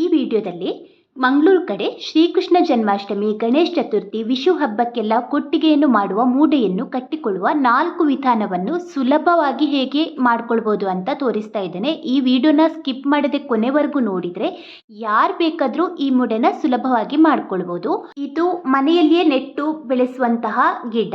ಈ ವಿಡಿಯೋದಲ್ಲಿ ಮಂಗಳೂರು ಕಡೆ ಶ್ರೀಕೃಷ್ಣ ಜನ್ಮಾಷ್ಟಮಿ, ಗಣೇಶ ಚತುರ್ಥಿ ವಿಷು ಹಬ್ಬಕ್ಕೆಲ್ಲ ಕೊಟ್ಟಿಗೆಯನ್ನು ಮಾಡುವ ಮೂಡೆಯನ್ನು ಕಟ್ಟಿಕೊಳ್ಳುವ ನಾಲ್ಕು ವಿಧಾನವನ್ನು ಸುಲಭವಾಗಿ ಹೇಗೆ ಮಾಡ್ಕೊಳ್ಬೋದು ಅಂತ ತೋರಿಸ್ತಾ ಇದ್ದೇನೆ. ಈ ವಿಡಿಯೋನ ಸ್ಕಿಪ್ ಮಾಡದೆ ಕೊನೆವರೆಗೂ ನೋಡಿದರೆ ಯಾರು ಬೇಕಾದರೂ ಈ ಮೂಡೆನ ಸುಲಭವಾಗಿ ಮಾಡ್ಕೊಳ್ಬೋದು. ಇದು ಮನೆಯಲ್ಲಿಯೇ ನೆಟ್ಟು ಬೆಳೆಸುವಂತಹ ಗಿಡ,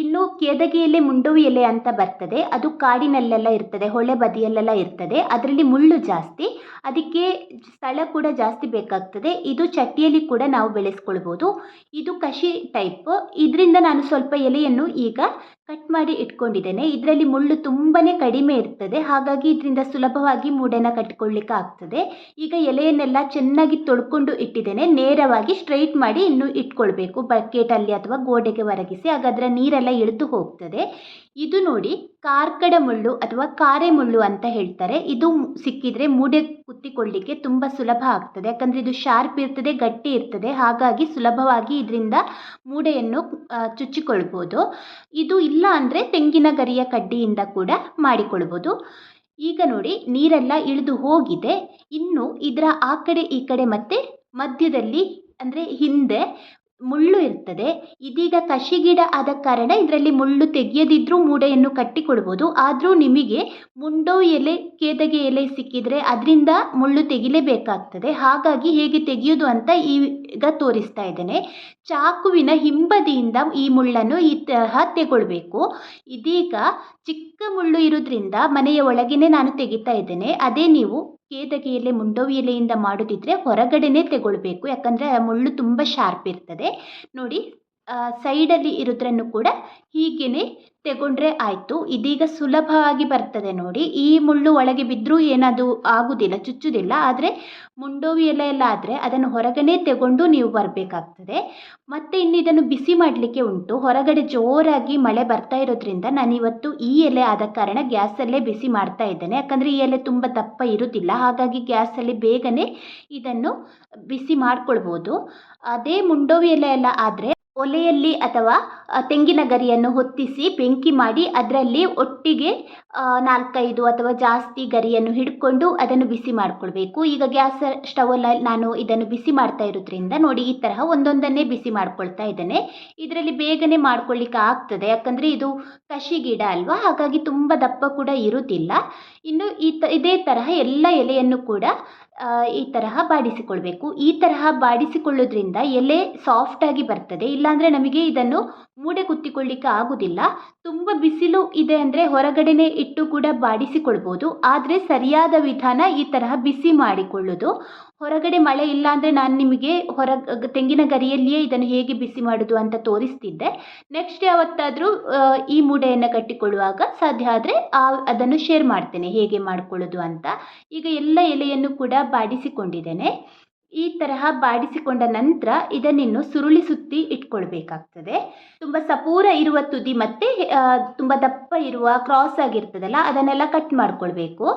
ಇನ್ನು ಕೆದಗೆ ಎಲೆ ಮುಂಡುವಿ ಎಲೆ ಅಂತ ಬರ್ತದೆ. ಅದು ಕಾಡಿನಲ್ಲೆಲ್ಲ ಇರ್ತದೆ, ಹೊಳೆ ಬದಿಯಲ್ಲೆಲ್ಲ ಇರ್ತದೆ. ಅದರಲ್ಲಿ ಮುಳ್ಳು ಜಾಸ್ತಿ. ಅದಕ್ಕೆ ಸ್ಥಳ ಕೂಡ ಜಾಸ್ತಿ ಬೇಕಾಗ್ತದೆ. ಇದು ಚಟ್ಟಿಯಲ್ಲಿ ಕೂಡ ನಾವು ಬೆಳೆಸ್ಕೊಳ್ಬೋದು. ಇದು ಕಷಿ ಟೈಪ್. ಇದರಿಂದ ನಾನು ಸ್ವಲ್ಪ ಎಲೆಯನ್ನು ಈಗ ಕಟ್ ಮಾಡಿ ಇಟ್ಕೊಂಡಿದ್ದೇನೆ. ಇದರಲ್ಲಿ ಮುಳ್ಳು ತುಂಬಾ ಕಡಿಮೆ ಇರ್ತದೆ. ಹಾಗಾಗಿ ಇದರಿಂದ ಸುಲಭವಾಗಿ ಮೂಡೆನ ಕಟ್ಕೊಳ್ಳಿಕ್ಕೆ ಆಗ್ತದೆ. ಈಗ ಎಲೆಯನ್ನೆಲ್ಲ ಚೆನ್ನಾಗಿ ತೊಳ್ಕೊಂಡು ಇಟ್ಟಿದ್ದೇನೆ. ನೇರವಾಗಿ ಸ್ಟ್ರೈಟ್ ಮಾಡಿ ಇನ್ನು ಇಟ್ಕೊಳ್ಬೇಕು. ಬಕೆಟಲ್ಲಿ ಅಥವಾ ಗೋಡೆಗೆ ಒರಗಿಸಿ. ಹಾಗಾದ್ರೆ ನೀರೆಲ್ಲ ಇಳಿದು ಹೋಗ್ತದೆ. ಇದು ನೋಡಿ, ಕಾರ್ಕಡ ಮುಳ್ಳು ಅಥವಾ ಕಾರೆ ಮುಳ್ಳು ಅಂತ ಹೇಳ್ತಾರೆ. ಇದು ಸಿಕ್ಕಿದ್ರೆ ಮೂಡೆ ಕುತ್ತಿಕೊಳ್ಳಿಕ್ಕೆ ತುಂಬ ಸುಲಭ ಆಗ್ತದೆ. ಯಾಕಂದರೆ ಇದು ಶಾರ್ಪ್ ಇರ್ತದೆ, ಗಟ್ಟಿ ಇರ್ತದೆ. ಹಾಗಾಗಿ ಸುಲಭವಾಗಿ ಇದರಿಂದ ಮೂಡೆಯನ್ನು ಚುಚ್ಚಿಕೊಳ್ಬೋದು. ಇದು ಇಲ್ಲ ಅಂದರೆ ತೆಂಗಿನ ಗರಿಯ ಕಡ್ಡಿಯಿಂದ ಕೂಡ ಮಾಡಿಕೊಳ್ಬೋದು. ಈಗ ನೋಡಿ, ನೀರೆಲ್ಲ ಇಳಿದು ಹೋಗಿದೆ. ಇನ್ನು ಇದರ ಆ ಕಡೆ ಈ ಕಡೆ ಮತ್ತೆ ಮಧ್ಯದಲ್ಲಿ ಅಂದರೆ ಹಿಂದೆ ಮುಳ್ಳು ಇರ್ತದೆ. ಇದೀಗ ಕಸಿ ಗಿಡ ಆದ ಕಾರಣ ಇದರಲ್ಲಿ ಮುಳ್ಳು ತೆಗೆಯದಿದ್ರೂ ಮೂಡೆಯನ್ನು ಕಟ್ಟಿಕೊಡ್ಬೋದು. ಆದರೂ ನಿಮಗೆ ಮುಂಡೋ ಎಲೆ, ಕೇದಗೆ ಎಲೆ ಸಿಕ್ಕಿದರೆ ಅದರಿಂದ ಮುಳ್ಳು ತೆಗಿಲೇಬೇಕಾಗ್ತದೆ. ಹಾಗಾಗಿ ಹೇಗೆ ತೆಗೆಯೋದು ಅಂತ ಈಗ ತೋರಿಸ್ತಾ ಇದ್ದೇನೆ. ಚಾಕುವಿನ ಹಿಂಬದಿಯಿಂದ ಈ ಮುಳ್ಳನ್ನು ಈ ತರಹ ತೆಗೊಳ್ಬೇಕು. ಇದೀಗ ಚಿಕ್ಕ ಮುಳ್ಳು ಇರೋದ್ರಿಂದ ಮನೆಯ ಒಳಗೇ ನಾನು ತೆಗಿತಾ ಇದ್ದೇನೆ. ಅದೇ ನೀವು ಕೇದಗೆ ಎಲೆ ಮುಂಡೋವಿ ಎಲೆಯಿಂದ ಮಾಡೋದಿದ್ರೆ ಹೊರಗಡೆನೇ ತಗೊಳ್ಬೇಕು. ಯಾಕಂದರೆ ಮುಳ್ಳು ತುಂಬ ಶಾರ್ಪ್ ಇರ್ತದೆ. ನೋಡಿ ಸೈಡಲ್ಲಿ ಇರೋದ್ರನ್ನು ಕೂಡ ಹೀಗೇ ತೆಗೊಂಡ್ರೆ ಆಯಿತು. ಇದೀಗ ಸುಲಭವಾಗಿ ಬರ್ತದೆ ನೋಡಿ. ಈ ಮುಳ್ಳು ಒಳಗೆ ಬಿದ್ದರೂ ಏನದು ಆಗುವುದಿಲ್ಲ ಚುಚ್ಚುವುದಿಲ್ಲ ಆದರೆ ಮುಂಡೋವಿ ಎಲೆ ಎಲ್ಲ ಆದರೆ ಅದನ್ನು ಹೊರಗನೆ ತಗೊಂಡು ನೀವು ಬರಬೇಕಾಗ್ತದೆ. ಮತ್ತು ಇನ್ನು ಇದನ್ನು ಬಿಸಿ ಮಾಡಲಿಕ್ಕೆ ಉಂಟು. ಹೊರಗಡೆ ಜೋರಾಗಿ ಮಳೆ ಬರ್ತಾ ಇರೋದ್ರಿಂದ ನಾನು ಇವತ್ತು ಈ ಎಲೆ ಆದ ಕಾರಣ ಗ್ಯಾಸಲ್ಲೇ ಬಿಸಿ ಮಾಡ್ತಾ ಇದ್ದೇನೆ. ಯಾಕಂದರೆ ಈ ಎಲೆ ತುಂಬ ದಪ್ಪ ಇರುವುದಿಲ್ಲ ಹಾಗಾಗಿ ಗ್ಯಾಸಲ್ಲಿ ಬೇಗನೆ ಇದನ್ನು ಬಿಸಿ ಮಾಡ್ಕೊಳ್ಬೋದು. ಅದೇ ಮುಂಡೋವಿ ಎಲೆ ಎಲ್ಲ ಆದರೆ ಒಲೆಯಲ್ಲಿ ಅಥವಾ ತೆಂಗಿನ ಗರಿಯನ್ನು ಹೊತ್ತಿಸಿ ಬೆಂಕಿ ಮಾಡಿ ಅದರಲ್ಲಿ ಒಟ್ಟಿಗೆ ನಾಲ್ಕೈದು ಅಥವಾ ಜಾಸ್ತಿ ಗರಿಯನ್ನು ಹಿಡ್ಕೊಂಡು ಅದನ್ನು ಬಿಸಿ ಮಾಡಿಕೊಳ್ಬೇಕು. ಈಗ ಗ್ಯಾಸ್ ಸ್ಟವಲ್ಲಿ ನಾನು ಇದನ್ನು ಬಿಸಿ ಮಾಡ್ತಾ ಇರೋದ್ರಿಂದ ನೋಡಿ ಈ ತರಹ ಒಂದೊಂದನ್ನೇ ಬಿಸಿ ಮಾಡ್ಕೊಳ್ತಾ ಇದ್ದೇನೆ. ಇದರಲ್ಲಿ ಬೇಗನೆ ಮಾಡ್ಕೊಳ್ಳಿಕ್ಕೆ ಆಗ್ತದೆ, ಯಾಕಂದರೆ ಇದು ಕಷಿ ಗಿಡ ಅಲ್ವಾ? ಹಾಗಾಗಿ ತುಂಬ ದಪ್ಪ ಕೂಡ ಇರುವುದಿಲ್ಲ. ಇನ್ನು ಈ ತ, ಇದೇ ತರಹ ಎಲ್ಲ ಎಲೆಯನ್ನು ಕೂಡ ಈ ತರಹ ಬಾಡಿಸಿಕೊಳ್ಬೇಕು. ಈ ತರಹ ಬಾಡಿಸಿಕೊಳ್ಳೋದ್ರಿಂದ ಎಲೆ ಸಾಫ್ಟಾಗಿ ಬರ್ತದೆ. ಇಲ್ಲಾಂದರೆ ನಮಗೆ ಇದನ್ನು ಮೂಡೆ ಕುತ್ತಿಕೊಳ್ಳಿಕ್ಕೆ ಆಗೋದಿಲ್ಲ. ತುಂಬ ಬಿಸಿಲು ಇದೆ ಅಂದರೆ ಹೊರಗಡೆನೆ ಇಟ್ಟು ಕೂಡ ಬಾಡಿಸಿಕೊಳ್ಬೋದು. ಆದರೆ ಸರಿಯಾದ ವಿಧಾನ ಈ ತರಹ ಬಿಸಿ ಮಾಡಿಕೊಳ್ಳೋದು. ಹೊರಗಡೆ ಮಳೆ ಇಲ್ಲ ಅಂದರೆ ನಾನು ನಿಮಗೆ ಹೊರ ತೆಂಗಿನ ಗರಿಯಲ್ಲಿಯೇ ಇದನ್ನು ಹೇಗೆ ಬಿಸಿ ಮಾಡೋದು ಅಂತ ತೋರಿಸ್ತಿದ್ದೆ. ನೆಕ್ಸ್ಟ್ ಯಾವತ್ತಾದರೂ ಈ ಮೂಡೆಯನ್ನು ಕಟ್ಟಿಕೊಳ್ಳುವಾಗ ಸಾಧ್ಯ ಆದರೆ ಅದನ್ನು ಶೇರ್ ಮಾಡ್ತೇನೆ ಹೇಗೆ ಮಾಡಿಕೊಳ್ಳೋದು ಅಂತ. ಈಗ ಎಲ್ಲ ಎಲೆಯನ್ನು ಕೂಡ ಬಾಡಿಸಿಕೊಂಡಿದ್ದೇನೆ. ಈ ತರಹ ಬಾಡಿಸಿಕೊಂಡ ನಂತರ ಇದನ್ನಿನ್ನು ಸುರುಳಿ ಸುತ್ತಿ ಇಟ್ಕೊಳ್ಬೇಕಾಗ್ತದೆ. ತುಂಬ ಸಪೂರ ಇರುವ ತುದಿ ಮತ್ತು ತುಂಬ ದಪ್ಪ ಇರುವ ಕ್ರಾಸ್ ಆಗಿರ್ತದಲ್ಲ, ಅದನ್ನೆಲ್ಲ ಕಟ್ ಮಾಡ್ಕೊಳ್ಬೇಕು.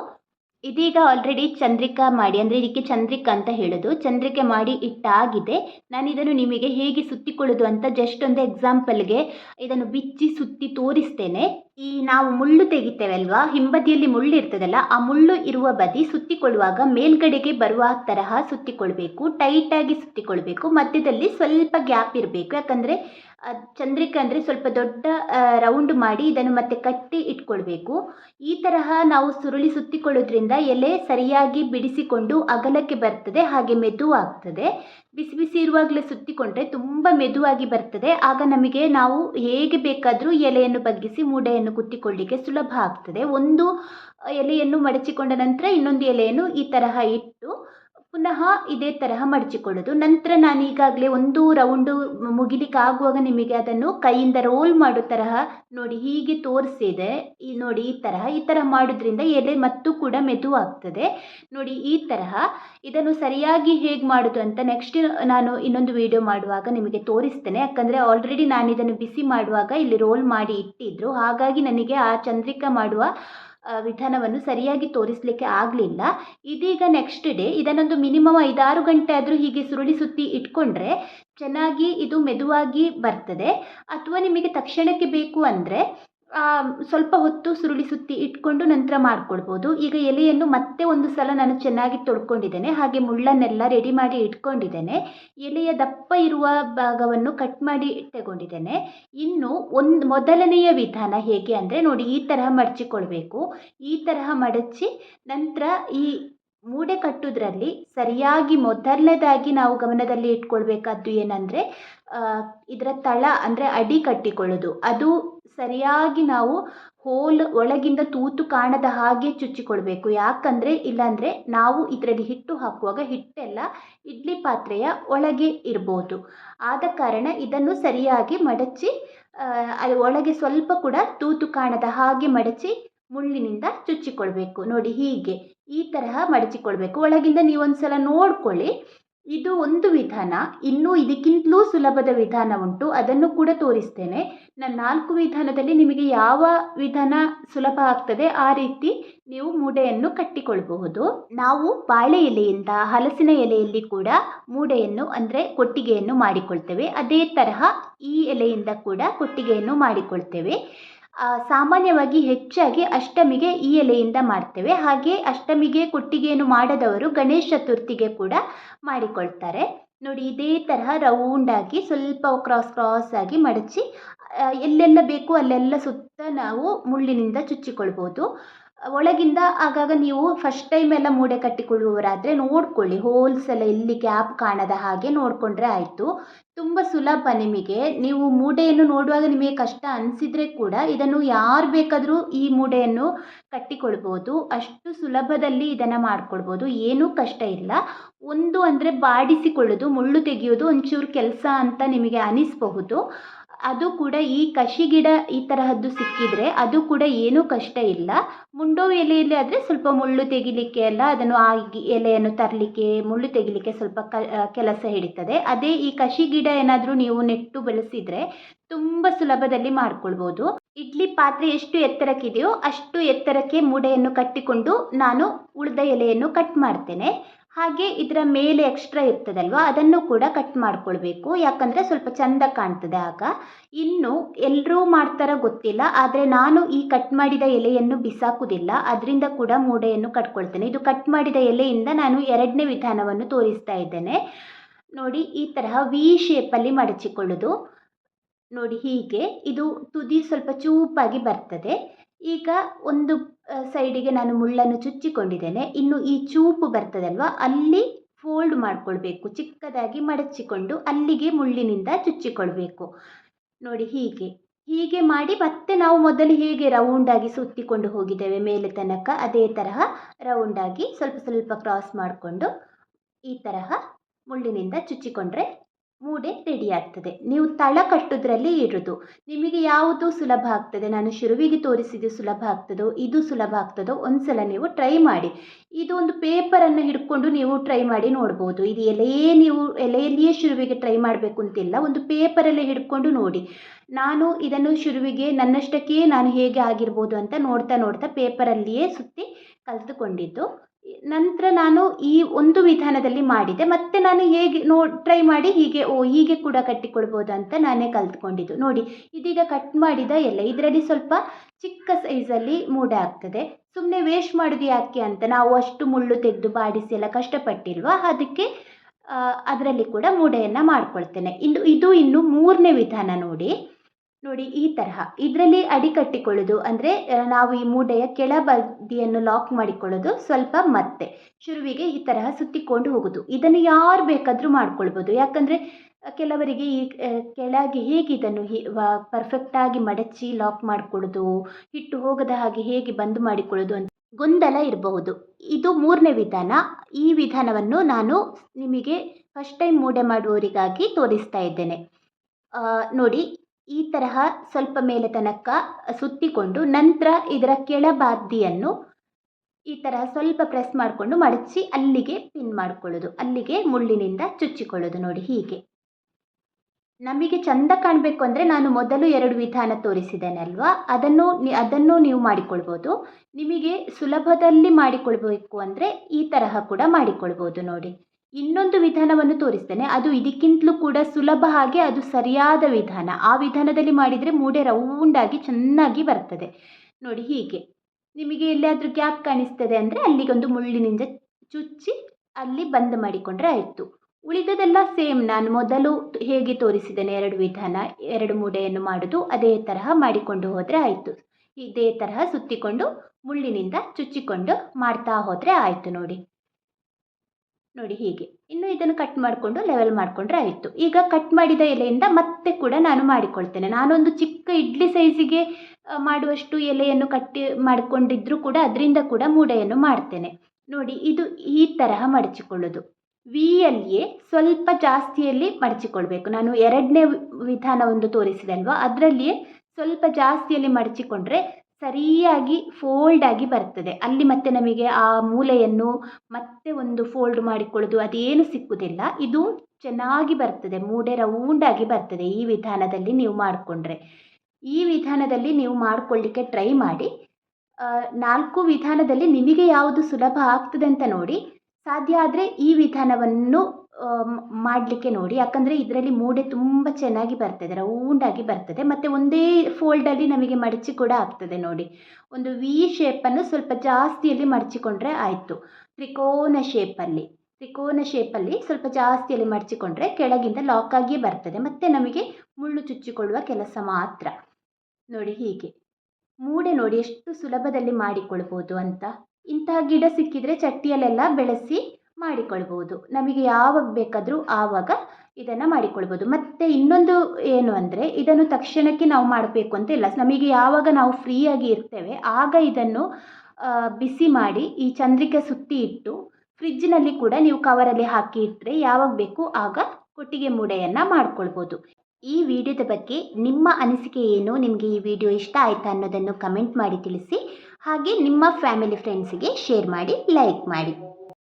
ಇದೀಗ ಆಲ್ರೆಡಿ ಚಂದ್ರಿಕಾ ಮಾಡಿ, ಅಂದರೆ ಇದಕ್ಕೆ ಚಂದ್ರಿಕಾ ಅಂತ ಹೇಳೋದು. ಚಂದ್ರಿಕೆ ಮಾಡಿ ಇಟ್ಟಾಗಿದೆ. ನಾನು ಇದನ್ನು ನಿಮಗೆ ಹೇಗೆ ಸುತ್ತಿಕೊಳ್ಳೋದು ಅಂತ ಜಸ್ಟ್ ಒಂದು ಎಕ್ಸಾಂಪಲ್ಗೆ ಇದನ್ನು ಬಿಚ್ಚಿ ಸುತ್ತಿ ತೋರಿಸ್ತೇನೆ. ಈ ನಾವು ಮುಳ್ಳು ತೆಗಿತೇವೆ ಅಲ್ವಾ ಹಿಂಬದಿಯಲ್ಲಿ ಮುಳ್ಳು ಇರ್ತದಲ್ಲ, ಆ ಮುಳ್ಳು ಇರುವ ಬದಿ ಸುತ್ತಿಕೊಳ್ಳುವಾಗ ಮೇಲ್ಗಡೆಗೆ ಬರುವ ತರಹ ಸುತ್ತಿಕೊಳ್ಬೇಕು ಟೈಟಾಗಿ ಸುತ್ತಿಕೊಳ್ಬೇಕು ಮಧ್ಯದಲ್ಲಿ ಸ್ವಲ್ಪ ಗ್ಯಾಪ್ ಇರಬೇಕು. ಯಾಕಂದರೆ ಚಂದ್ರಿಕೆ ಅಂದರೆ ಸ್ವಲ್ಪ ದೊಡ್ಡ ರೌಂಡ್ ಮಾಡಿ ಇದನ್ನು ಮತ್ತೆ ಕಟ್ಟಿ ಇಟ್ಕೊಳ್ಬೇಕು. ಈ ತರಹ ನಾವು ಸುರುಳಿ ಸುತ್ತಿಕೊಳ್ಳೋದ್ರಿಂದ ಎಲೆ ಸರಿಯಾಗಿ ಬಿಡಿಸಿಕೊಂಡು ಅಗಲಕ್ಕೆ ಬರ್ತದೆ, ಹಾಗೆ ಮೆದುವಾಗ್ತದೆ. ಬಿಸಿ ಬಿಸಿ ಇರುವಾಗಲೇ ಸುತ್ತಿಕೊಂಡ್ರೆ ತುಂಬ ಮೆದುವಾಗಿ ಬರ್ತದೆ. ಆಗ ನಮಗೆ ನಾವು ಹೇಗೆ ಬೇಕಾದರೂ ಎಲೆಯನ್ನು ಬಗ್ಗಿಸಿ ಮೂಡೆಯನ್ನು ಕುತ್ತಿಕೊಳ್ಳಿಕ್ಕೆ ಸುಲಭ ಆಗ್ತದೆ. ಒಂದು ಎಲೆಯನ್ನು ಮಡಚಿಕೊಂಡ ನಂತರ ಇನ್ನೊಂದು ಎಲೆಯನ್ನು ಈ ತರಹ ಇಟ್ಟು ಪುನಃ ಇದೇ ತರಹ ಮಡಚಿಕೊಳ್ಳೋದು. ನಂತರ ನಾನು ಈಗಾಗಲೇ ಒಂದು ರೌಂಡು ಮುಗಿಲಿಕ್ಕೆ ಆಗುವಾಗ ನಿಮಗೆ ಅದನ್ನು ಕೈಯಿಂದ ರೋಲ್ ಮಾಡೋ ತರಹ ನೋಡಿ, ಹೀಗೆ ತೋರಿಸಿದೆ. ಈ ನೋಡಿ, ಈ ತರಹ ಈ ತರಹ ಮಾಡೋದ್ರಿಂದ ಎಲೆ ಮತ್ತು ಕೂಡ ಮೆದುವಾಗ್ತದೆ. ನೋಡಿ, ಈ ತರಹ. ಇದನ್ನು ಸರಿಯಾಗಿ ಹೇಗೆ ಮಾಡೋದು ಅಂತ ನೆಕ್ಸ್ಟ್ ನಾನು ಇನ್ನೊಂದು ವಿಡಿಯೋ ಮಾಡುವಾಗ ನಿಮಗೆ ತೋರಿಸ್ತೇನೆ. ಯಾಕಂದರೆ ಆಲ್ರೆಡಿ ನಾನು ಇದನ್ನು ಬಿಸಿ ಮಾಡುವಾಗ ಇಲ್ಲಿ ರೋಲ್ ಮಾಡಿ ಇಟ್ಟಿದ್ರು. ಹಾಗಾಗಿ ನನಗೆ ಆ ಚಂದ್ರಿಕಾ ಮಾಡುವ ವಿಧಾನವನ್ನು ಸರಿಯಾಗಿ ತೋರಿಸಲಿಕ್ಕೆ ಆಗಲಿಲ್ಲ. ಇದೀಗ ನೆಕ್ಸ್ಟ್ ಡೇ ಇದನ್ನೊಂದು ಮಿನಿಮಮ್ ಐದಾರು ಗಂಟೆ ಆದರೂ ಹೀಗೆ ಸುರುಳಿ ಸುತ್ತಿ ಇಟ್ಕೊಂಡ್ರೆ ಚೆನ್ನಾಗಿ ಇದು ಮೆದುವಾಗಿ ಬರ್ತದೆ. ಅಥವಾ ನಿಮಗೆ ತಕ್ಷಣಕ್ಕೆ ಬೇಕು ಅಂದರೆ ಸ್ವಲ್ಪ ಹೊತ್ತು ಸುರುಳಿ ಸುತ್ತಿ ಇಟ್ಕೊಂಡು ನಂತರ ಮಾಡ್ಕೊಳ್ಬೋದು. ಈಗ ಎಲೆಯನ್ನು ಮತ್ತೆ ಒಂದು ಸಲ ನಾನು ಚೆನ್ನಾಗಿ ತೊಳ್ಕೊಂಡಿದ್ದೇನೆ. ಹಾಗೆ ಮುಳ್ಳನ್ನೆಲ್ಲ ರೆಡಿ ಮಾಡಿ ಇಟ್ಕೊಂಡಿದ್ದೇನೆ. ಎಲೆಯ ದಪ್ಪ ಇರುವ ಭಾಗವನ್ನು ಕಟ್ ಮಾಡಿ ತಗೊಂಡಿದ್ದೇನೆ. ಇನ್ನು ಒಂದು ಮೊದಲನೆಯ ವಿಧಾನ ಹೇಗೆ ಅಂದರೆ ನೋಡಿ, ಈ ತರಹ ಮಡಚಿಕೊಳ್ಬೇಕು. ಈ ತರಹ ಮಡಚಿ ನಂತರ ಈ ಮೂಡೆ ಕಟ್ಟೋದ್ರಲ್ಲಿ ಸರಿಯಾಗಿ ಮೊದಲನೇದಾಗಿ ನಾವು ಗಮನದಲ್ಲಿ ಇಟ್ಕೊಳ್ಬೇಕಾದ್ದು ಏನಂದರೆ ಇದರ ತಳ ಅಂದರೆ ಅಡಿ ಕಟ್ಟಿಕೊಳ್ಳೋದು. ಅದು ಸರಿಯಾಗಿ ನಾವು ಹೋಲ್ ಒಳಗಿಂದ ತೂತು ಕಾಣದ ಹಾಗೆ ಚುಚ್ಚಿಕೊಳ್ಬೇಕು. ಯಾಕಂದರೆ, ಇಲ್ಲಾಂದರೆ ನಾವು ಇದರಲ್ಲಿ ಹಿಟ್ಟು ಹಾಕುವಾಗ ಹಿಟ್ಟೆಲ್ಲ ಇಡ್ಲಿ ಪಾತ್ರೆಯ ಒಳಗೆ ಇರ್ಬೋದು. ಆದ ಕಾರಣ ಇದನ್ನು ಸರಿಯಾಗಿ ಮಡಚಿ ಅಲ್ಲಿ ಒಳಗೆ ಸ್ವಲ್ಪ ಕೂಡ ತೂತು ಕಾಣದ ಹಾಗೆ ಮಡಚಿ ಮುಳ್ಳಿನಿಂದ ಚುಚ್ಚಿಕೊಳ್ಬೇಕು. ನೋಡಿ ಹೀಗೆ ಈ ತರಹ ಮಡಚಿಕೊಳ್ಬೇಕು. ಒಳಗಿಂದ ನೀವೊಂದು ಸಲ ನೋಡ್ಕೊಳ್ಳಿ. ಇದು ಒಂದು ವಿಧಾನ, ಇನ್ನೂ ಇದಕ್ಕಿಂತಲೂ ಸುಲಭದ ವಿಧಾನ ಉಂಟು. ಅದನ್ನು ಕೂಡ ತೋರಿಸ್ತೇನೆ. ನಾನು ನಾಲ್ಕು ವಿಧಾನದಲ್ಲಿ ನಿಮಗೆ ಯಾವ ವಿಧಾನ ಸುಲಭ ಆಗ್ತದೆ, ಆ ರೀತಿ ನೀವು ಮೂಡೆಯನ್ನು ಕಟ್ಟಿಕೊಳ್ಳಬಹುದು. ನಾವು ಬಾಳೆ ಎಲೆಯಿಂದ ಹಲಸಿನ ಎಲೆಯಲ್ಲಿ ಕೂಡ ಮೂಡೆಯನ್ನು, ಅಂದರೆ ಕೊಟ್ಟಿಗೆಯನ್ನು ಮಾಡಿಕೊಳ್ತೇವೆ. ಅದೇ ತರಹ ಈ ಎಲೆಯಿಂದ ಕೂಡ ಕೊಟ್ಟಿಗೆಯನ್ನು ಮಾಡಿಕೊಳ್ತೇವೆ. ಸಾಮಾನ್ಯವಾಗಿ ಹೆಚ್ಚಾಗಿ ಅಷ್ಟಮಿಗೆ ಈ ಎಲೆಯಿಂದ ಮಾಡ್ತೇವೆ. ಹಾಗೆ ಅಷ್ಟಮಿಗೆ ಕೊಟ್ಟಿಗೆಯನ್ನು ಮಾಡದವರು ಗಣೇಶ ಚತುರ್ಥಿಗೆ ಕೂಡ ಮಾಡಿಕೊಳ್ತಾರೆ. ನೋಡಿ, ಇದೇ ತರಹ ರೌಂಡಾಗಿ ಸ್ವಲ್ಪ ಕ್ರಾಸ್ ಕ್ರಾಸ್ ಆಗಿ ಮಡಚಿ ಎಲ್ಲೆಲ್ಲ ಬೇಕು ಅಲ್ಲೆಲ್ಲ ಸುತ್ತ ನಾವು ಮುಳ್ಳಿನಿಂದ ಚುಚ್ಚಿಕೊಳ್ಬೋದು. ಒಳಗಿಂದ ಆಗಾಗ ನೀವು ಫಸ್ಟ್ ಟೈಮ್ ಎಲ್ಲ ಮೂಡೆ ಕಟ್ಟಿಕೊಳ್ಳುವವರಾದರೆ ನೋಡ್ಕೊಳ್ಳಿ. ಹೋಲ್ಸ್ ಎಲ್ಲ ಎಲ್ಲಿ ಗ್ಯಾಪ್ ಕಾಣದ ಹಾಗೆ ನೋಡಿಕೊಂಡ್ರೆ ಆಯಿತು. ತುಂಬ ಸುಲಭ ನಿಮಗೆ. ನೀವು ಮೂಡೆಯನ್ನು ನೋಡುವಾಗ ನಿಮಗೆ ಕಷ್ಟ ಅನಿಸಿದರೆ ಕೂಡ ಇದನ್ನು ಯಾರು ಬೇಕಾದರೂ ಈ ಮೂಡೆಯನ್ನು ಕಟ್ಟಿಕೊಳ್ಬೋದು. ಅಷ್ಟು ಸುಲಭದಲ್ಲಿ ಇದನ್ನು ಮಾಡಿಕೊಳ್ಬೋದು. ಏನೂ ಕಷ್ಟ ಇಲ್ಲ. ಒಂದು ಅಂದರೆ ಬಾಡಿಸಿಕೊಳ್ಳೋದು, ಮುಳ್ಳು ತೆಗೆಯೋದು ಒಂಚೂರು ಕೆಲಸ ಅಂತ ನಿಮಗೆ ಅನಿಸಬಹುದು. ಅದು ಕೂಡ ಈ ಕಸಿ ಗಿಡ ಈ ತರಹದ್ದು ಸಿಕ್ಕಿದ್ರೆ ಅದು ಕೂಡ ಏನೂ ಕಷ್ಟ ಇಲ್ಲ. ಮುಂಡೋ ಎಲೆಯಲ್ಲಿ ಆದರೆ ಸ್ವಲ್ಪ ಮುಳ್ಳು ತೆಗಿಲಿಕ್ಕೆ ಎಲ್ಲ ಅದನ್ನು ಆ ಎಲೆಯನ್ನು ತರಲಿಕ್ಕೆ, ಮುಳ್ಳು ತೆಗಿಲಿಕ್ಕೆ ಸ್ವಲ್ಪ ಕ ಕೆಲಸ ಹಿಡಿತದೆ. ಅದೇ ಈ ಕಸಿ ಗಿಡ ಏನಾದರೂ ನೀವು ನೆಟ್ಟು ಬೆಳೆಸಿದ್ರೆ ತುಂಬ ಸುಲಭದಲ್ಲಿ ಮಾಡ್ಕೊಳ್ಬೋದು. ಇಡ್ಲಿ ಪಾತ್ರೆ ಎಷ್ಟು ಎತ್ತರಕ್ಕಿದೆಯೋ ಅಷ್ಟು ಎತ್ತರಕ್ಕೆ ಮೂಡೆಯನ್ನು ಕಟ್ಟಿಕೊಂಡು ನಾನು ಉಳಿದ ಎಲೆಯನ್ನು ಕಟ್ ಮಾಡ್ತೇನೆ. ಹಾಗೆ ಇದರ ಮೇಲೆ ಎಕ್ಸ್ಟ್ರಾ ಇರ್ತದಲ್ವ? ಅದನ್ನು ಕೂಡ ಕಟ್ ಮಾಡ್ಕೊಳ್ಬೇಕು. ಯಾಕಂದರೆ ಸ್ವಲ್ಪ ಚಂದ ಕಾಣ್ತದೆ ಆಗ. ಇನ್ನು ಎಲ್ಲರೂ ಮಾಡ್ತಾರೋ ಗೊತ್ತಿಲ್ಲ. ಆದರೆ ನಾನು ಈ ಕಟ್ ಮಾಡಿದ ಎಲೆಯನ್ನು ಬಿಸಾಕುವುದಿಲ್ಲ ಅದರಿಂದ ಕೂಡ ಮೂಡೆಯನ್ನು ಕಟ್ಕೊಳ್ತೇನೆ. ಇದು ಕಟ್ ಮಾಡಿದ ಎಲೆಯಿಂದ ನಾನು ಎರಡನೇ ವಿಧಾನವನ್ನು ತೋರಿಸ್ತಾ ಇದ್ದೇನೆ. ನೋಡಿ, ಈ ತರಹ ವಿ ಶೇಪಲ್ಲಿ ಮಡಚಿಕೊಳ್ಳೋದು. ನೋಡಿ ಹೀಗೆ. ಇದು ತುದಿ ಸ್ವಲ್ಪ ಚೂಪಾಗಿ ಬರ್ತದೆ. ಈಗ ಒಂದು ಸೈಡಿಗೆ ನಾನು ಮುಳ್ಳನ್ನು ಚುಚ್ಚಿಕೊಂಡಿದ್ದೇನೆ. ಇನ್ನು ಈ ಚೂಪು ಬರ್ತದಲ್ವ, ಅಲ್ಲಿ ಫೋಲ್ಡ್ ಮಾಡಿಕೊಳ್ಬೇಕು. ಚಿಕ್ಕದಾಗಿ ಮಡಚಿಕೊಂಡು ಅಲ್ಲಿಗೆ ಮುಳ್ಳಿನಿಂದ ಚುಚ್ಚಿಕೊಳ್ಬೇಕು. ನೋಡಿ ಹೀಗೆ. ಹೀಗೆ ಮಾಡಿ ಮತ್ತೆ ನಾವು ಮೊದಲು ಹೀಗೆ ರೌಂಡಾಗಿ ಸುತ್ತಿಕೊಂಡು ಹೋಗಿದ್ದೇವೆ ಮೇಲೆ ತನಕ, ಅದೇ ತರಹ ರೌಂಡಾಗಿ ಸ್ವಲ್ಪ ಸ್ವಲ್ಪ ಕ್ರಾಸ್ ಮಾಡಿಕೊಂಡು ಈ ತರಹ ಮುಳ್ಳಿನಿಂದ ಚುಚ್ಚಿಕೊಂಡ್ರೆ ಮೂಡೆ ರೆಡಿ ಆಗ್ತದೆ. ನೀವು ತಳ ಕಟ್ಟೋದ್ರಲ್ಲಿ ಇರುದು. ನಿಮಗೆ ಯಾವುದು ಸುಲಭ ಆಗ್ತದೆ? ನಾನು ಶುರುವಿಗೆ ತೋರಿಸಿದ್ದು ಸುಲಭ ಆಗ್ತದೋ? ಇದು ಸುಲಭ ಆಗ್ತದೋ? ಒಂದು ಸಲ ನೀವು ಟ್ರೈ ಮಾಡಿ. ಇದು ಒಂದು ಪೇಪರನ್ನು ಹಿಡ್ಕೊಂಡು ನೀವು ಟ್ರೈ ಮಾಡಿ ನೋಡ್ಬೋದು. ಇದು ಎಲೆಯೇ ನೀವು, ಎಲೆಯಲ್ಲಿಯೇ ಶುರುವಿಗೆ ಟ್ರೈ ಮಾಡಬೇಕು ಅಂತಿಲ್ಲ. ಒಂದು ಪೇಪರಲ್ಲೇ ಹಿಡ್ಕೊಂಡು ನೋಡಿ. ನಾನು ಇದನ್ನು ಶುರುವಿಗೆ ನನ್ನಷ್ಟಕ್ಕೆ ನಾನು ಹೇಗೆ ಆಗಿರ್ಬೋದು ಅಂತ ನೋಡ್ತಾ ನೋಡ್ತಾ ಪೇಪರಲ್ಲಿಯೇ ಸುತ್ತಿ ಕಲಿತುಕೊಂಡಿದ್ದು. ನಂತರ ನಾನು ಈ ಒಂದು ವಿಧಾನದಲ್ಲಿ ಮಾಡಿದೆ. ಮತ್ತು ನಾನು ಹೇಗೆ ನೋ ಟ್ರೈ ಮಾಡಿ ಹೀಗೆ, ಓ, ಹೀಗೆ ಕೂಡ ಕಟ್ಟಿಕೊಳ್ಬೋದು ಅಂತ ನಾನೇ ಕಲಿತ್ಕೊಂಡಿದ್ದು. ನೋಡಿ, ಇದೀಗ ಕಟ್ ಮಾಡಿದ ಎಲ್ಲ. ಇದರಲ್ಲಿ ಸ್ವಲ್ಪ ಚಿಕ್ಕ ಸೈಜಲ್ಲಿ ಮೂಡೆ ಆಗ್ತದೆ. ಸುಮ್ಮನೆ ವೇಸ್ಟ್ ಮಾಡೋದು ಯಾಕೆ ಅಂತ ನಾವು ಅಷ್ಟು ಮುಳ್ಳು ತೆಗೆದು ಬಾಡಿಸಿ ಎಲ್ಲ ಕಷ್ಟಪಟ್ಟಿಲ್ವಾ? ಅದಕ್ಕೆ ಅದರಲ್ಲಿ ಕೂಡ ಮೂಡೆಯನ್ನು ಮಾಡ್ಕೊಳ್ತೇನೆ. ಇಂದು, ಇದು ಇನ್ನು ಮೂರನೇ ವಿಧಾನ ನೋಡಿ. ನೋಡಿ, ಈ ತರಹ. ಇದರಲ್ಲಿ ಅಡಿ ಕಟ್ಟಿಕೊಳ್ಳೋದು ಅಂದರೆ ನಾವು ಈ ಮೂಡೆಯ ಕೆಳಬದಿಯನ್ನು ಲಾಕ್ ಮಾಡಿಕೊಳ್ಳೋದು ಸ್ವಲ್ಪ ಮತ್ತೆ. ಶುರುವಿಗೆ ಈ ತರಹ ಸುತ್ತಿಕೊಂಡು ಹೋಗೋದು. ಇದನ್ನು ಯಾರು ಬೇಕಾದರೂ ಮಾಡ್ಕೊಳ್ಬೋದು. ಯಾಕಂದರೆ, ಕೆಲವರಿಗೆ ಈ ಕೆಳಗೆ ಹೇಗೆ ಇದನ್ನು ಪರ್ಫೆಕ್ಟಾಗಿ ಮಡಚಿ ಲಾಕ್ ಮಾಡಿಕೊಳ್ಳೋದು ಹಿಟ್ಟು ಹೋಗದ ಹಾಗೆ ಹೇಗೆ ಬಂದ್ ಮಾಡಿಕೊಳ್ಳೋದು ಅಂತ ಗೊಂದಲ ಇರಬಹುದು. ಇದು ಮೂರನೇ ವಿಧಾನ. ಈ ವಿಧಾನವನ್ನು ನಾನು ನಿಮಗೆ ಫಸ್ಟ್ ಟೈಮ್ ಮೂಡೆ ಮಾಡುವವರಿಗಾಗಿ ತೋರಿಸ್ತಾ ಇದ್ದೇನೆ. ನೋಡಿ ಈ ತರಹ ಸ್ವಲ್ಪ ಮೇಲೆ ತನಕ ಸುತ್ತಿಕೊಂಡು ನಂತರ ಇದರ ಕೆಳಬಾದಿಯನ್ನು ಈ ತರಹ ಸ್ವಲ್ಪ ಪ್ರೆಸ್ ಮಾಡಿಕೊಂಡು ಮಡಚಿ ಅಲ್ಲಿಗೆ ಪಿನ್ ಮಾಡಿಕೊಳ್ಳೋದು. ಅಲ್ಲಿಗೆ ಮುಳ್ಳಿನಿಂದ ಚುಚ್ಚಿಕೊಳ್ಳೋದು ನೋಡಿ ಹೀಗೆ. ನಮಗೆ ಚಂದ ಕಾಣಬೇಕು ಅಂದರೆ ನಾನು ಮೊದಲು ಎರಡು ವಿಧಾನ ತೋರಿಸಿದ್ದೇನೆ ಅಲ್ವಾ ಅದನ್ನು ಅದನ್ನು ನೀವು ಮಾಡಿಕೊಳ್ಬೋದು. ನಿಮಗೆ ಸುಲಭದಲ್ಲಿ ಮಾಡಿಕೊಳ್ಬೇಕು ಅಂದರೆ ಈ ತರಹ ಕೂಡ ಮಾಡಿಕೊಳ್ಬೋದು ನೋಡಿ. ಇನ್ನೊಂದು ವಿಧಾನವನ್ನು ತೋರಿಸ್ತೇನೆ. ಅದು ಇದಕ್ಕಿಂತಲೂ ಕೂಡ ಸುಲಭ ಹಾಗೆ ಅದು ಸರಿಯಾದ ವಿಧಾನ. ಆ ವಿಧಾನದಲ್ಲಿ ಮಾಡಿದರೆ ಮೂಡೆ ರೌಂಡಾಗಿ ಚೆನ್ನಾಗಿ ಬರ್ತದೆ. ನೋಡಿ ಹೀಗೆ. ನಿಮಗೆ ಎಲ್ಲಿಯಾದರೂ ಗ್ಯಾಪ್ ಕಾಣಿಸ್ತದೆ ಅಂದರೆ ಅಲ್ಲಿಗೊಂದು ಮುಳ್ಳಿನಿಂದ ಚುಚ್ಚಿ ಅಲ್ಲಿ ಬಂದ್ ಮಾಡಿಕೊಂಡ್ರೆ ಆಯಿತು. ಉಳಿದದೆಲ್ಲ ಸೇಮ್. ನಾನು ಮೊದಲು ಹೇಗೆ ತೋರಿಸಿದ್ದೇನೆ ಎರಡು ವಿಧಾನ, ಎರಡು ಮೂಡೆಯನ್ನು ಮಾಡೋದು, ಅದೇ ತರಹ ಮಾಡಿಕೊಂಡು ಹೋದರೆ ಆಯಿತು. ಇದೇ ತರಹ ಸುತ್ತಿಕೊಂಡು ಮುಳ್ಳಿನಿಂದ ಚುಚ್ಚಿಕೊಂಡು ಮಾಡ್ತಾ ಹೋದರೆ ಆಯಿತು ನೋಡಿ. ನೋಡಿ ಹೀಗೆ. ಇನ್ನು ಇದನ್ನು ಕಟ್ ಮಾಡಿಕೊಂಡು ಲೆವೆಲ್ ಮಾಡಿಕೊಂಡ್ರೆ ಆಯಿತು. ಈಗ ಕಟ್ ಮಾಡಿದ ಎಲೆಯಿಂದ ಮತ್ತೆ ಕೂಡ ನಾನು ಮಾಡಿಕೊಳ್ತೇನೆ. ನಾನೊಂದು ಚಿಕ್ಕ ಇಡ್ಲಿ ಸೈಜಿಗೆ ಮಾಡುವಷ್ಟು ಎಲೆಯನ್ನು ಕಟ್ಟಿ ಮಾಡಿಕೊಂಡಿದ್ರೂ ಕೂಡ ಅದರಿಂದ ಕೂಡ ಮೂಡೆಯನ್ನು ಮಾಡ್ತೇನೆ. ನೋಡಿ, ಇದು ಈ ತರಹ ಮಡಚಿಕೊಳ್ಳೋದು. ವಿಯಲ್ಲಿಯೇ ಸ್ವಲ್ಪ ಜಾಸ್ತಿಯಲ್ಲಿ ಮಡಚಿಕೊಳ್ಬೇಕು. ನಾನು ಎರಡನೇ ವಿಧಾನ ಒಂದು ತೋರಿಸಿದೆ ಅಲ್ವಾ? ಅದರಲ್ಲಿಯೇ ಸ್ವಲ್ಪ ಜಾಸ್ತಿಯಲ್ಲಿ ಮಡಚಿಕೊಂಡ್ರೆ ಸರಿಯಾಗಿ ಫೋಲ್ಡ್ ಆಗಿ ಬರ್ತದೆ. ಅಲ್ಲಿ ಮತ್ತೆ ನಮಗೆ ಆ ಮೂಲೆಯನ್ನು ಮತ್ತೆ ಒಂದು ಫೋಲ್ಡ್ ಮಾಡಿಕೊಳ್ಳೋದು ಅದೇನು ಸಿಕ್ಕುವುದಿಲ್ಲ ಇದು ಚೆನ್ನಾಗಿ ಬರ್ತದೆ. ಮೂಡೆ ರೌಂಡಾಗಿ ಬರ್ತದೆ ಈ ವಿಧಾನದಲ್ಲಿ ನೀವು ಮಾಡಿಕೊಂಡ್ರೆ. ಈ ವಿಧಾನದಲ್ಲಿ ನೀವು ಮಾಡಿಕೊಳ್ಳಿಕ್ಕೆ ಟ್ರೈ ಮಾಡಿ. ನಾಲ್ಕು ವಿಧಾನದಲ್ಲಿ ನಿಮಗೆ ಯಾವುದು ಸುಲಭ ಆಗ್ತದೆ ಅಂತ ನೋಡಿ. ಸಾಧ್ಯ ಆದರೆ ಈ ವಿಧಾನವನ್ನು ಮಾಡಲಿಕ್ಕೆ ನೋಡಿ. ಯಾಕಂದರೆ ಇದರಲ್ಲಿ ಮೂಡೆ ತುಂಬ ಚೆನ್ನಾಗಿ ಬರ್ತದೆ, ರೌಂಡಾಗಿ ಬರ್ತದೆ. ಮತ್ತು ಒಂದೇ ಫೋಲ್ಡಲ್ಲಿ ನಮಗೆ ಮಡಚಿ ಕೂಡ ಆಗ್ತದೆ ನೋಡಿ. ಒಂದು ವಿ ಶೇಪನ್ನು ಸ್ವಲ್ಪ ಜಾಸ್ತಿಯಲ್ಲಿ ಮಡಚಿಕೊಂಡ್ರೆ ಆಯಿತು. ತ್ರಿಕೋನ ಶೇಪಲ್ಲಿ ತ್ರಿಕೋನ ಶೇಪಲ್ಲಿ ಸ್ವಲ್ಪ ಜಾಸ್ತಿಯಲ್ಲಿ ಮಡಚಿಕೊಂಡ್ರೆ ಕೆಳಗಿಂದ ಲಾಕ್ ಆಗಿಯೇ ಬರ್ತದೆ. ಮತ್ತು ನಮಗೆ ಮುಳ್ಳು ಚುಚ್ಚಿಕೊಳ್ಳುವ ಕೆಲಸ ಮಾತ್ರ. ನೋಡಿ ಹೀಗೆ. ಮೂಡೆ ನೋಡಿ ಎಷ್ಟು ಸುಲಭದಲ್ಲಿ ಮಾಡಿಕೊಳ್ಬೋದು ಅಂತ. ಇಂತಹ ಗಿಡ ಸಿಕ್ಕಿದರೆ ಚಟ್ಟಿಯಲ್ಲೆಲ್ಲ ಬೆಳೆಸಿ ಮಾಡಿಕೊಳ್ಬೋದು ನಮಗೆ ಯಾವಾಗ ಬೇಕಾದರೂ ಆವಾಗ ಇದನ್ನು ಮಾಡಿಕೊಳ್ಬೋದು ಮತ್ತು ಇನ್ನೊಂದು ಏನು ಅಂದರೆ, ಇದನ್ನು ತಕ್ಷಣಕ್ಕೆ ನಾವು ಮಾಡಬೇಕು ಅಂತ ಇಲ್ಲ. ನಮಗೆ ಯಾವಾಗ ನಾವು ಫ್ರೀಯಾಗಿ ಇರ್ತೇವೆ, ಆಗ ಇದನ್ನು ಬಿಸಿ ಮಾಡಿ ಈ ಚಂದ್ರಿಕೆ ಸುತ್ತಿ ಇಟ್ಟು ಫ್ರಿಜ್ನಲ್ಲಿ ಕೂಡ ನೀವು ಕವರಲ್ಲಿ ಹಾಕಿ ಇಟ್ಟರೆ ಯಾವಾಗ ಬೇಕು ಆಗ ಕೊಟ್ಟಿಗೆ ಮೂಡೆಯನ್ನು ಮಾಡ್ಕೊಳ್ಬೋದು ಈ ವಿಡಿಯೋದ ಬಗ್ಗೆ ನಿಮ್ಮ ಅನಿಸಿಕೆ ಏನು, ನಿಮಗೆ ಈ ವಿಡಿಯೋ ಇಷ್ಟ ಆಯಿತಾ ಅನ್ನೋದನ್ನು ಕಮೆಂಟ್ ಮಾಡಿ ತಿಳಿಸಿ. ಹಾಗೆ ನಿಮ್ಮ ಫ್ಯಾಮಿಲಿ ಫ್ರೆಂಡ್ಸಿಗೆ ಶೇರ್ ಮಾಡಿ, ಲೈಕ್ ಮಾಡಿ.